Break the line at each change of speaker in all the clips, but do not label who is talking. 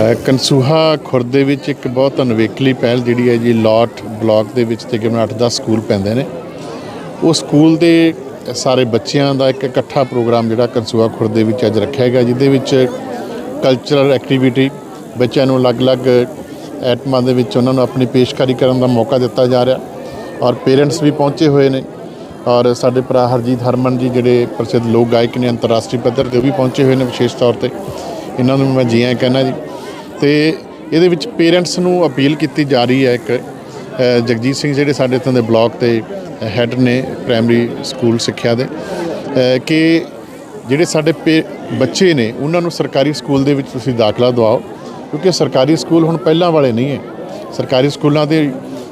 ਅ, ਕਨਸੂਹਾ ਖੁਰਦ ਦੇ ਵਿੱਚ ਇੱਕ ਬਹੁਤ ਅਨਵੇਕਲੀ ਪਹਿਲ ਜਿਹੜੀ ਹੈ ਜੀ ਲੋਟ ਬਲਾਕ ਦੇ ਵਿੱਚ ਤਕਰੀਬਨ 8-10 ਸਕੂਲ ਪੈਂਦੇ ਨੇ। ਉਹ ਸਕੂਲ ਦੇ ਸਾਰੇ ਬੱਚਿਆਂ ਦਾ ਇੱਕ ਇਕੱਠਾ ਪ੍ਰੋਗਰਾਮ ਜਿਹੜਾ ਕਨਸੂਹਾ ਖੁਰਦ ਦੇ ਵਿੱਚ ਅੱਜ ਰੱਖਿਆ ਗਿਆ ਜਿਹਦੇ ਵਿੱਚ ਕਲਚਰਲ ਐਕਟੀਵਿਟੀ ਬੱਚਿਆਂ ਨੂੰ ਅਲੱਗ-ਅਲੱਗ ਐਟਮਾਂ ਦੇ ਵਿੱਚ ਉਹਨਾਂ ਨੂੰ ਆਪਣੀ ਪੇਸ਼ਕਾਰੀ ਕਰਨ ਦਾ ਮੌਕਾ ਦਿੱਤਾ ਜਾ ਰਿਹਾ ਔਰ ਪੇਰੈਂਟਸ ਵੀ ਪਹੁੰਚੇ ਹੋਏ ਨੇ ਔਰ ਸਾਡੇ ਭਰਾ ਹਰਜੀਤ ਹਰਮਨ ਜੀ ਜਿਹੜੇ ਪ੍ਰਸਿੱਧ ਲੋਕ ਗਾਇਕ ਨੇ ਅੰਤਰਰਾਸ਼ਟਰੀ ਪੱਧਰ ਤੇ ਉਹ ਵੀ ਪਹੁੰਚੇ ਹੋਏ ਨੇ ਵਿਸ਼ੇਸ਼ ਤੌਰ ਤੇ। ਇਹਨਾਂ ਨੂੰ ਮੈਂ ਜੀ ਆਇਆਂ ਕਹਿਣਾ ਜੀ ਤੇ ਇਹਦੇ ਵਿੱਚ ਪੇਰੈਂਟਸ ਨੂੰ ਅਪੀਲ ਕੀਤੀ ਜਾ ਰਹੀ ਹੈ ਇੱਕ ਜਗਜੀਤ ਸਿੰਘ ਜਿਹੜੇ ਸਾਡੇ ਇੱਥੋਂ ਦੇ ਬਲਾਕ ਤੇ ਹੈੱਡ ਨੇ ਪ੍ਰਾਇਮਰੀ ਸਕੂਲ ਸਿੱਖਿਆ ਦੇ ਕਿ ਜਿਹੜੇ ਸਾਡੇ ਪੇ- ਬੱਚੇ ਨੇ ਉਹਨਾਂ ਨੂੰ ਸਰਕਾਰੀ ਸਕੂਲ ਦੇ ਵਿੱਚ ਤੁਸੀਂ ਦਾਖਲਾ ਦਿਵਾਓ, ਕਿਉਂਕਿ ਸਰਕਾਰੀ ਸਕੂਲ ਹੁਣ ਪਹਿਲਾਂ ਵਾਲੇ ਨਹੀਂ ਹੈ। ਸਰਕਾਰੀ ਸਕੂਲਾਂ ਦੇ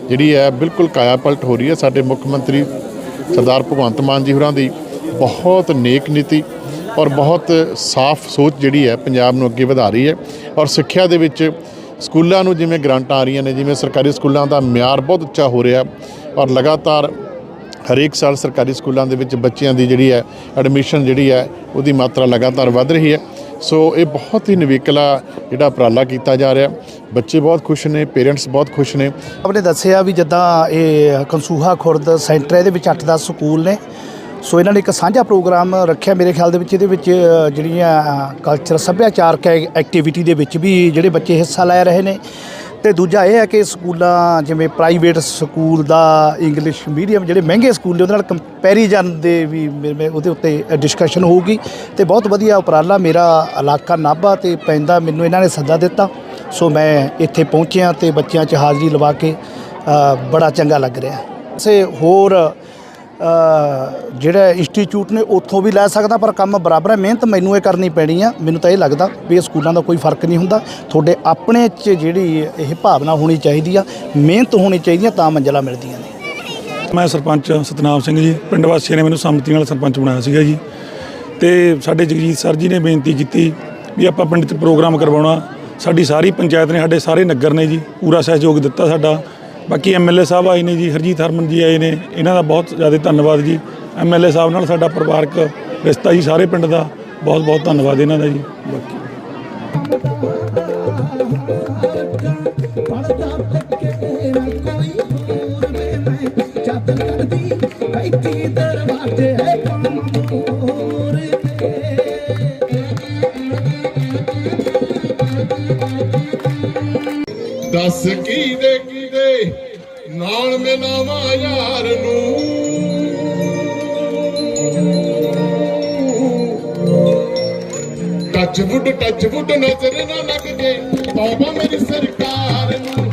ਜਿਹੜੀ ਹੈ ਬਿਲਕੁਲ ਕਾਇਆ ਪਲਟ ਹੋ ਰਹੀ ਹੈ। ਸਾਡੇ ਮੁੱਖ ਮੰਤਰੀ ਸਰਦਾਰ ਭਗਵੰਤ ਮਾਨ ਜੀ ਹੋਰਾਂ ਦੀ ਬਹੁਤ ਨੇਕ ਨੀਤੀ ਔਰ ਬਹੁਤ ਸਾਫ਼ ਸੋਚ ਜਿਹੜੀ ਹੈ ਪੰਜਾਬ ਨੂੰ ਅੱਗੇ ਵਧਾ ਰਹੀ ਹੈ। ਔਰ ਸਿੱਖਿਆ ਦੇ ਵਿੱਚ ਸਕੂਲਾਂ ਨੂੰ ਜਿਵੇਂ ਗ੍ਰਾਂਟਾਂ ਆ ਰਹੀਆਂ ਨੇ, ਜਿਵੇਂ ਸਰਕਾਰੀ ਸਕੂਲਾਂ ਦਾ ਮਿਆਰ ਬਹੁਤ ਉੱਚਾ ਹੋ ਰਿਹਾ ਔਰ ਲਗਾਤਾਰ ਹਰੇਕ ਸਾਲ ਸਰਕਾਰੀ ਸਕੂਲਾਂ ਦੇ ਵਿੱਚ ਬੱਚਿਆਂ ਦੀ ਜਿਹੜੀ ਹੈ ਐਡਮਿਸ਼ਨ ਜਿਹੜੀ ਹੈ ਉਹਦੀ ਮਾਤਰਾ ਲਗਾਤਾਰ ਵੱਧ ਰਹੀ ਹੈ। ਸੋ ਇਹ ਬਹੁਤ ਹੀ ਨਵੇਕਲਾ ਜਿਹੜਾ ਉਪਰਾਲਾ ਕੀਤਾ ਜਾ ਰਿਹਾ। ਬੱਚੇ ਬਹੁਤ ਖੁਸ਼ ਨੇ, ਪੇਰੈਂਟਸ ਬਹੁਤ ਖੁਸ਼ ਨੇ।
ਆਪਣੇ ਦੱਸਿਆ ਵੀ ਜਿੱਦਾਂ ਇਹ ਕਨਸੂਹਾ ਖੁਰਦ ਸੈਂਟਰ ਇਹਦੇ ਵਿੱਚ 8-10 ਸਕੂਲ ਨੇ। ਸੋ ਇਹਨਾਂ ਨੇ ਇੱਕ ਸਾਂਝਾ ਪ੍ਰੋਗਰਾਮ ਰੱਖਿਆ ਮੇਰੇ ਖਿਆਲ ਦੇ ਵਿੱਚ, ਇਹਦੇ ਵਿੱਚ ਜਿਹੜੀਆਂ ਕਲਚਰ ਸੱਭਿਆਚਾਰਕ ਐਕਟੀਵਿਟੀ ਦੇ ਵਿੱਚ ਵੀ ਜਿਹੜੇ ਬੱਚੇ ਹਿੱਸਾ ਲੈ ਰਹੇ ਨੇ। ਤੇ ਦੂਜਾ ਇਹ ਹੈ ਕਿ ਸਕੂਲਾਂ, ਜਿਵੇਂ ਪ੍ਰਾਈਵੇਟ ਸਕੂਲ ਦਾ ਇੰਗਲਿਸ਼ ਮੀਡੀਅਮ ਜਿਹੜੇ ਮਹਿੰਗੇ ਸਕੂਲ ਨੇ, ਉਹਦੇ ਨਾਲ ਕੰਪੈਰੀਜ਼ਨ ਦੇ ਵੀ ਮੇ- ਉਹਦੇ ਉੱਤੇ ਡਿਸਕਸ਼ਨ ਹੋਊਗੀ। ਤੇ ਬਹੁਤ ਵਧੀਆ ਉਪਰਾਲਾ ਮੇਰਾ ਇਲਾਕਾ ਨਾਭਾ ਤੇ ਪੈਂਦਾ, ਮੈਨੂੰ ਇਹਨਾਂ ਨੇ ਸੱਦਾ ਦਿੱਤਾ। ਸੋ ਮੈਂ ਇੱਥੇ ਪਹੁੰਚਿਆ ਤੇ ਬੱਚਿਆਂ 'ਚ ਹਾਜ਼ਰੀ ਲਵਾ ਕੇ ਬੜਾ ਚੰਗਾ ਲੱਗ ਰਿਹਾ। ਸੇ ਹੋਰ ਜਿਹੜਾ ਇੰਸਟੀਚਿਊਟ ਨੇ ਉੱਥੋਂ ਵੀ ਲੈ ਸਕਦਾ, ਪਰ ਕੰਮ ਬਰਾਬਰ ਹੈ। ਮਿਹਨਤ ਮੈਨੂੰ ਇਹ ਕਰਨੀ ਪੈਣੀ ਆ। ਮੈਨੂੰ ਤਾਂ ਇਹ ਲੱਗਦਾ ਵੀ ਇਹ ਸਕੂਲਾਂ ਦਾ ਕੋਈ ਫ਼ਰਕ ਨਹੀਂ ਹੁੰਦਾ। ਤੁਹਾਡੇ ਆਪਣੇ 'ਚ ਜਿਹੜੀ ਇਹ ਭਾਵਨਾ ਹੋਣੀ ਚਾਹੀਦੀ ਆ, ਮਿਹਨਤ ਹੋਣੀ ਚਾਹੀਦੀ ਆ, ਤਾਂ ਮੰਜ਼ਲਾਂ ਮਿਲਦੀਆਂ ਨੇ।
ਮੈਂ ਸਰਪੰਚ ਸਤਨਾਮ ਸਿੰਘ ਜੀ। ਪਿੰਡ ਵਾਸੀਆਂ ਨੇ ਮੈਨੂੰ ਸੰਮਤੀ ਨਾਲ ਸਰਪੰਚ ਬਣਾਇਆ ਸੀਗਾ ਜੀ। ਤੇ ਸਾਡੇ ਜਗਜੀਤ ਸਰ ਜੀ ਨੇ ਬੇਨਤੀ ਕੀਤੀ ਵੀ ਆਪਾਂ ਪਿੰਡ 'ਚ ਪ੍ਰੋਗਰਾਮ ਕਰਵਾਉਣਾ। ਸਾਡੀ ਸਾਰੀ ਪੰਚਾਇਤ ਨੇ, ਸਾਡੇ ਸਾਰੇ ਨਗਰ ਨੇ ਜੀ, ਪੂਰਾ ਸਹਿਯੋਗ ਦਿੱਤਾ ਸਾਡਾ। ਬਾਕੀ ਐਮਐਲਏ ਸਾਹਿਬ ਆਏ ਨੇ ਜੀ, ਹਰਜੀਤ ਹਰਮਨ ਜੀ ਆਏ ਨੇ, ਇਹਨਾਂ ਦਾ ਬਹੁਤ ਜ਼ਿਆਦਾ ਧੰਨਵਾਦ ਜੀ। ਐਮਐਲਏ ਸਾਹਿਬ ਨਾਲ ਸਾਡਾ ਪਰਿਵਾਰਕ ਰਿਸ਼ਤਾ ਜੀ, ਸਾਰੇ ਪਿੰਡ ਦਾ ਬਹੁਤ ਬਹੁਤ ਧੰਨਵਾਦ ਇਹਨਾਂ ਦਾ ਜੀ, ਬਾਕੀ।
ਦੱਸ ਕੀ ਦੇ ਕੀ ਦੇ? ਨਾਲ ਮਿਲਾਵਾਂ ਯਾਰ ਨੂੰ। ਟੱਚ ਵੁੱਡ ਟੱਚ ਵੁੱਡ ਨਜ਼ਰ ਨਾ ਲੱਗ ਜੇ ਤੌਬਾ ਮੇਰੀ ਸਰਕਾਰ ਨੂੰ।